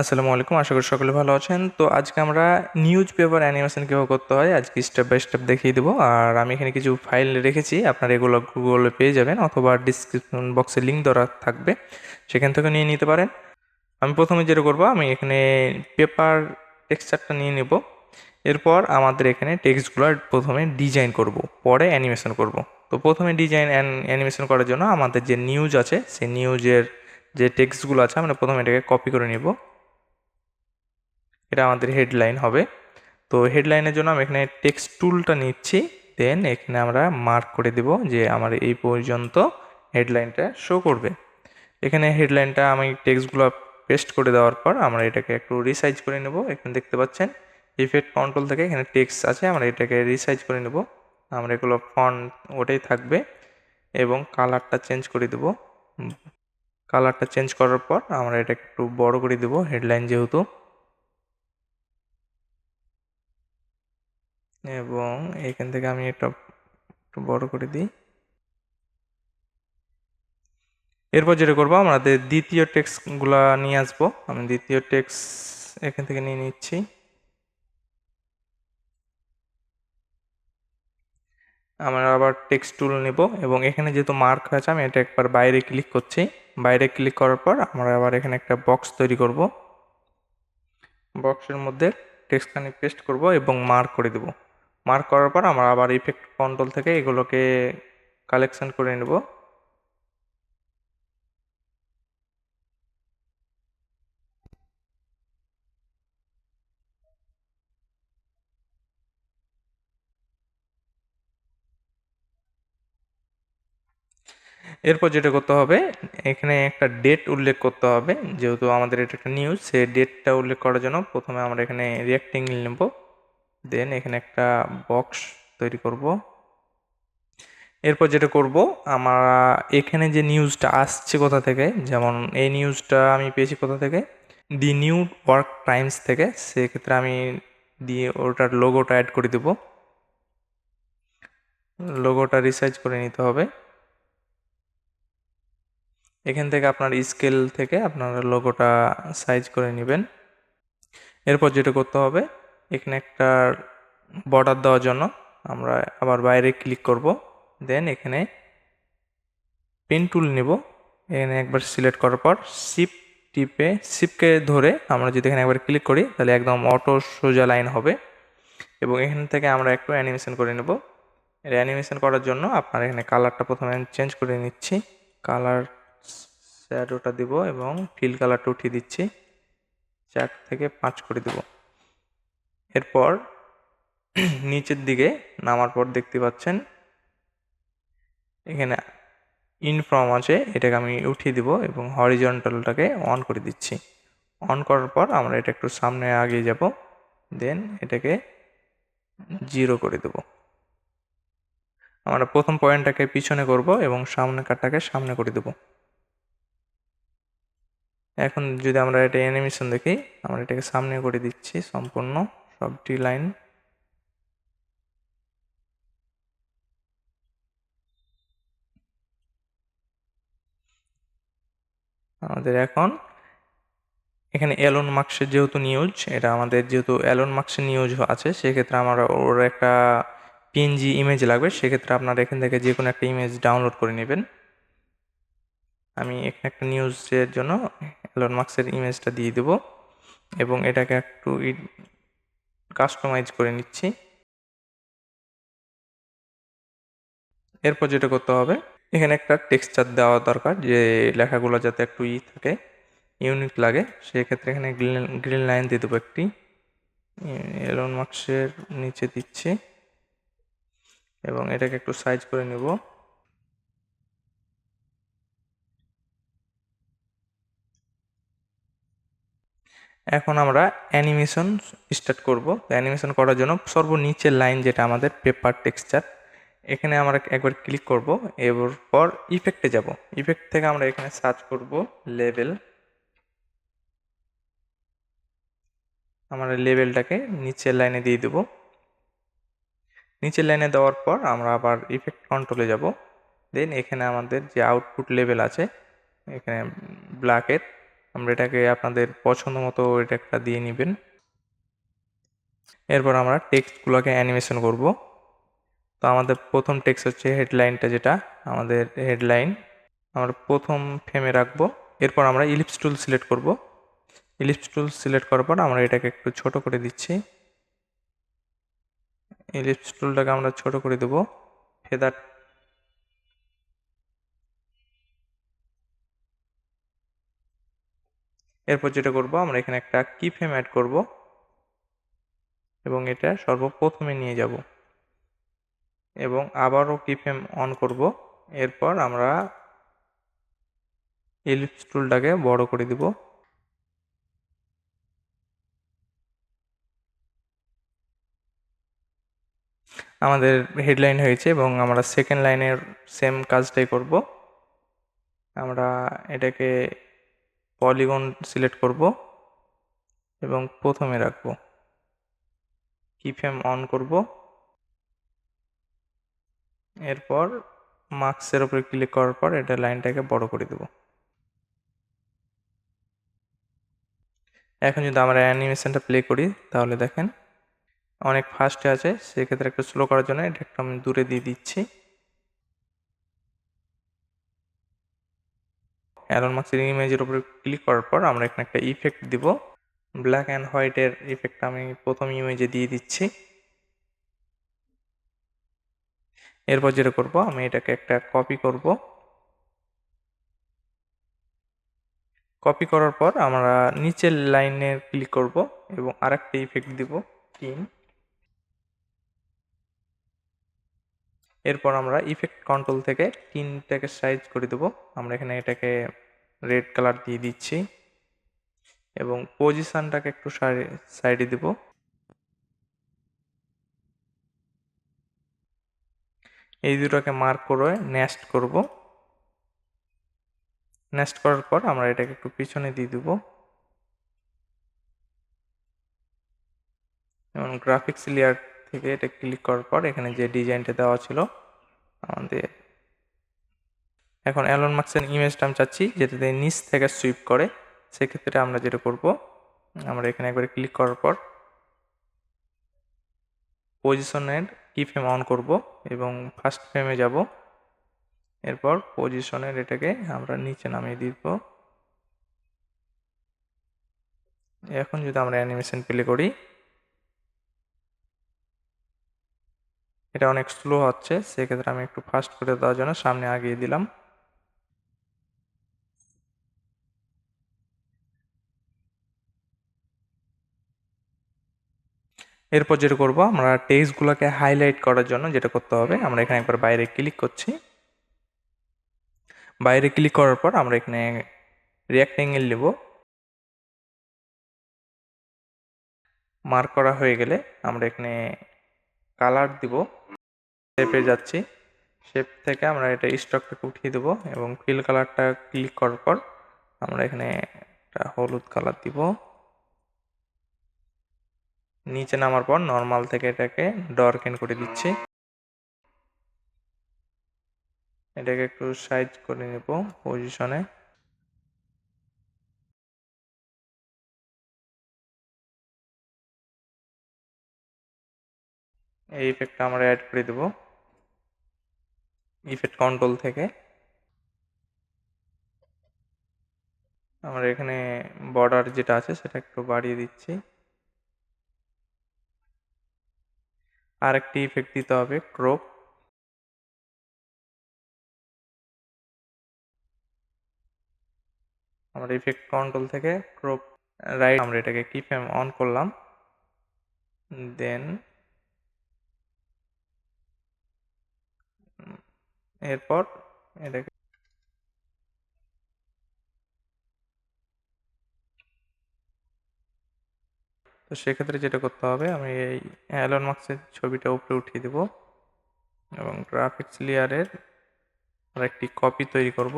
আসসালামু আলাইকুম, আশা করি সকলে ভালো আছেন। তো আজকে আমরা নিউজ পেপার অ্যানিমেশন কীভাবে করতে হয়, আজকে স্টেপ বাই স্টেপ দেখিয়ে দেবো। আর আমি এখানে কিছু ফাইল রেখেছি, আপনারা এগুলো গুগলে পেয়ে যাবেন অথবা ডিসক্রিপশন বক্সে লিঙ্ক দেওয়া থাকবে, সেখান থেকে নিয়ে নিতে পারেন। আমি প্রথমে যেটা করব, আমি এখানে পেপার টেক্সচারটা নিয়ে নেব। এরপর আমাদের এখানে টেক্সটগুলো প্রথমে ডিজাইন করব, পরে অ্যানিমেশন করব। তো প্রথমে ডিজাইন অ্যানিমেশন করার জন্য আমাদের যে নিউজ আছে, সেই নিউজের যে টেক্সটগুলো আছে, আমরা প্রথমে এটাকে কপি করে নেব। এটা আমাদের হেডলাইন হবে। তো হেডলাইনের জন্য আমি এখানে টেক্সট টুলটা নিচ্ছি দেন এখানে আমরা মার্ক করে দেব যে আমার এই পর্যন্ত হেডলাইনটা শো করবে। এখানে হেডলাইনটা আমি টেক্সটগুলো পেস্ট করে দেওয়ার পর আমরা এটাকে একটু রিসাইজ করে নেব। এখানে দেখতে পাচ্ছেন ইফেক্ট কন্ট্রোল থেকে এখানে টেক্সট আছে, আমরা এটাকে রিসাইজ করে নেব। আমরা এগুলো ফন্ট ওটাই থাকবে এবং কালারটা চেঞ্জ করে দেব। কালারটা চেঞ্জ করার পর আমরা এটাকে একটু বড় করে দেব হেডলাইন যেহেতু। এবং এখান থেকে আমি এটা একটু বড় করে দিই। এরপর যেটা করব, আমাদের দ্বিতীয় টেক্সটগুলো নিয়ে আসব। আমি দ্বিতীয় টেক্স এখান থেকে নিয়ে নিচ্ছি। আমরা আবার টেক্সট টুল নেব এবং এখানে যেহেতু মার্ক হয়েছে আমি এটা একবার বাইরে ক্লিক করছি। বাইরে ক্লিক করার পর আমরা আবার এখানে একটা বক্স তৈরি করব। বক্সের মধ্যে টেক্সটখানি পেস্ট করব এবং মার্ক করে দেবো। মার্ক করার পর আমরা আবার ইফেক্ট কন্ট্রোল থেকে এগুলোকে কালেকশন করে নেব। এরপর যেটা করতে হবে, এখানে একটা ডেট উল্লেখ করতে হবে। যেহেতু আমাদের এটা একটা নিউজ সেই ডেটটা উল্লেখ করার জন্য প্রথমে আমরা এখানে রিয়াক্টিং নেব। দেন এখানে একটা বক্স তৈরি করব। এরপর যেটা করব, আমরা এখানে যে নিউজটা আসছে কোথা থেকে, যেমন এই নিউজটা আমি পেয়েছি কোথা থেকে? দি নিউ ওয়ার্ক টাইমস থেকে, সেক্ষেত্রে আমি দিয়ে ওটার লোগোটা অ্যাড করে দেব। লোগোটা রিসার্চ করে নিতে হবে। এখান থেকে আপনার স্কেল থেকে আপনার লোগোটা সাইজ করে নেবেন। এরপর যেটা করতে হবে এখানে একটা বর্ডার দেওয়ার জন্য আমরা আবার বাইরে ক্লিক করব। দেন এখানে পেন টুল নেব। এখানে একবার সিলেক্ট করার পর সিপ টিপে সিপকে ধরে আমরা যদি এখানে একবার ক্লিক করি, তাহলে একদম অটো সোজা লাইন হবে। এবং এখান থেকে আমরা একটু অ্যানিমেশন করে নেব। এর অ্যানিমেশন করার জন্য আপনার এখানে কালারটা প্রথমে চেঞ্জ করে নিচ্ছি। কালার শ্যাডোটা দিব এবং ফিল কালারটা উঠিয়ে দিচ্ছি। চার থেকে পাঁচ করে দেব। এরপর নিচের দিকে নামার পর দেখতে পাচ্ছেন, এখানে ইনফর্ম আছে, এটাকে আমি উঠিয়ে দিব এবং হরিজন্টালটাকে অন করে দিচ্ছি। অন করার পর আমরা এটা একটু সামনে আগিয়ে যাব দেন এটাকে জিরো করে দেব। আমরা প্রথম পয়েন্টটাকে পিছনে করব এবং সামনে কাটটাকে সামনে করে দেব। এখন যদি আমরা এটা অ্যানিমেশন দেখি, আমরা এটাকে সামনে করে দিচ্ছি সম্পূর্ণ। সবটি লাইন। আমাদের এখন এখানে অ্যালন মার্কসের যেহেতু নিউজ এটা আমাদের যেহেতু অ্যালন মার্কসের নিউজ আছে, সেক্ষেত্রে আমার ওর একটা পিএনজি ইমেজ লাগবে, সেক্ষেত্রে আপনারা এখান থেকে যে কোনো একটা ইমেজ ডাউনলোড করে নেবেন। আমি এখানে একটা নিউজের জন্য অ্যালন মার্কসের ইমেজটা দিয়ে দেবো, এবং এটাকে একটু কাস্টমাইজ করে নিচ্ছি। এরপর যেটা করতে হবে, এখানে একটা টেক্সচার দেওয়া দরকার, যে লেখাগুলো যাতে একটু ই থাকে ইউনিক লাগে। সেক্ষেত্রে এখানে গ্রিন গ্রিন লাইন দিয়ে দেবো একটি। এলন মার্কসের নিচে দিচ্ছি। এবং এটাকে একটু সাইজ করে নেব। এখন আমরা অ্যানিমেশন স্টার্ট করব। অ্যানিমেশন করার জন্য সর্বনিচের লাইন যেটা আমাদের পেপার টেক্সচার, এখানে আমরা একবার ক্লিক করব। এরপর ইফেক্টে যাব। ইফেক্ট থেকে আমরা এখানে সার্চ করব লেভেল আমরা লেভেলটাকে নিচের লাইনে দিয়ে দেব। নিচের লাইনে দেওয়ার পর আমরা আবার ইফেক্ট কন্ট্রোলে যাব। দেন এখানে আমাদের যে আউটপুট লেভেল আছে, এখানে ব্ল্যাকের আমরা এটাকে আপনাদের পছন্দ মতো এটা একটা দিয়ে নেবেন। এরপর আমরা টেক্সটগুলোকে অ্যানিমেশন করব। তো আমাদের প্রথম টেক্সট হচ্ছে হেডলাইনটা যেটা, আমাদের হেডলাইন। আমরা প্রথম ফ্রেমে রাখব। এরপর আমরা ইলিপস টুল সিলেক্ট করব। ইলিপস টুল সিলেক্ট করার পর আমরা এটাকে একটু ছোট করে দিচ্ছি। ইলিপস টুলটাকে আমরা ছোট করে দেবো। ফেদার এরপর যেটা করব, আমরা এখানে একটা কি ফ্রেম অ্যাড করব এবং এটা সর্বপ্রথমে নিয়ে যাব। এবং আবারও কি ফ্রেম অন করব। এরপর আমরা এলিপস টুলটাকে বড় করে দিব। আমাদের হেডলাইন হয়েছে এবং আমরা সেকেন্ড লাইনের সেম কাজটাই করব। আমরা এটাকে পলিগন সিলেক্ট করব এবং প্রথমে রাখব। কি ফ্রেম অন করব। এরপর মার্কসের উপরে ক্লিক করার পর এটা লাইনটাকে বড় করে দেব। এখন যদি আমরা অ্যানিমেশনটা প্লে করি, তাহলে দেখেন অনেক ফাস্টে আছে, সেক্ষেত্রে একটু স্লো করার জন্য এটা একটু আমি দূরে দিয়ে দিচ্ছি। অ্যালন মার্কসের ইমেজের উপরে ক্লিক করার পর আমরা এখানে একটা ইফেক্ট দিব। ব্ল্যাক অ্যান্ড হোয়াইটের ইফেক্ট আমি প্রথম ইমেজে দিয়ে দিচ্ছি। এরপর যেটা করব, আমি এটাকে একটা কপি করব। কপি করার পর আমরা নিচের লাইনে ক্লিক করব এবং আরেকটা ইফেক্ট দিব, তিন। এরপর আমরা ইফেক্ট কন্ট্রোল থেকে তিনটাকে সাইজ করে দেবো। আমরা এখানে এটাকে রেড কালার দিয়ে দিচ্ছি এবং পজিশানটাকে একটু সাইডে দিব। এই দুটোকে মার্ক করে নেস্ট করব। নেস্ট করার পর আমরা এটাকে একটু পিছনে দিয়ে দেব। এবং গ্রাফিক্স লেয়ার থেকে এটা ক্লিক করার পর এখানে যে ডিজাইনটা দেওয়া ছিল, আমাদের এখন অ্যালন মার্কসের ইমেজটা আমি চাচ্ছি যেটাতে নিচ থেকে সুইপ করে, সেক্ষেত্রে আমরা যেটা করব, আমরা এখানে একবারে ক্লিক করার পর পজিশনের কি ফ্রেম অন করব এবং ফার্স্ট ফ্রেমে যাব। এরপর পজিশনের এটাকে আমরা নিচে নামিয়ে দিব। এখন যদি আমরা অ্যানিমেশন প্লে করি এটা অনেক স্লো হচ্ছে, সেক্ষেত্রে আমি একটু ফাস্ট করে দেওয়ার জন্য সামনে আগিয়ে দিলাম। এরপর যেটা করব, আমরা টেক্সটগুলোকে হাইলাইট করার জন্য যেটা করতে হবে, আমরা এখানে একবার বাইরে ক্লিক করছি। বাইরে ক্লিক করার পর আমরা এখানে রিয়াক্টেঙ্গেল নেব। মার্ক করা হয়ে গেলে আমরা এখানে কালার দিব। শেপে যাচ্ছি। শেপ থেকে আমরা এটা স্টকটাকে উঠিয়ে দেবো এবং ফিল কালারটা ক্লিক করার পর আমরা এখানে একটা হলুদ কালার দিব। নিচে নামার পর নর্মাল থেকে এটাকে ডরকেন করে দিচ্ছি। এটাকে একটু সাইজ করে নেব পজিশনে এই ইফেক্টটা আমরা অ্যাড করে দেব। ইফেক্ট কন্ট্রোল থেকে। আমরা এখানে বর্ডার যেটা আছে সেটা একটু বাড়িয়ে দিচ্ছি। আরেকটি ইফেক্ট দিতে হবে ক্রপ আমরা ইফেক্ট কন্ট্রোল থেকে ক্রপ রাইট আমরা এটাকে কি ফ্রেম অন করলাম। দেন এরপর এটাকে তো সেক্ষেত্রে যেটা করতে হবে, আমি এই অ্যালন মার্কসের ছবিটা উপরে উঠিয়ে দেব এবং গ্রাফিক্স লেয়ারের আর একটি কপি তৈরি করব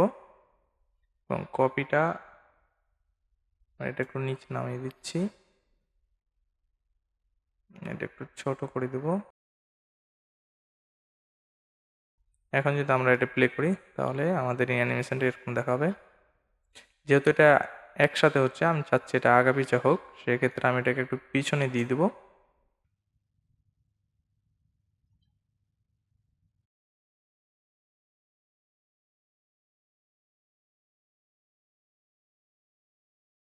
এবং কপিটা এটা একটু নিচে নামিয়ে দিচ্ছি। এটা একটু ছোট করে দেব। এখন যদি আমরা এটা প্লে করি, তাহলে আমাদের এই অ্যানিমেশনটা এরকম দেখাবে। যেহেতু এটা একসাথে হচ্ছে, আমি চাচ্ছি এটা আগা পিছা হোক, সেক্ষেত্রে আমি এটাকে একটু পিছনে দিয়ে দেবো।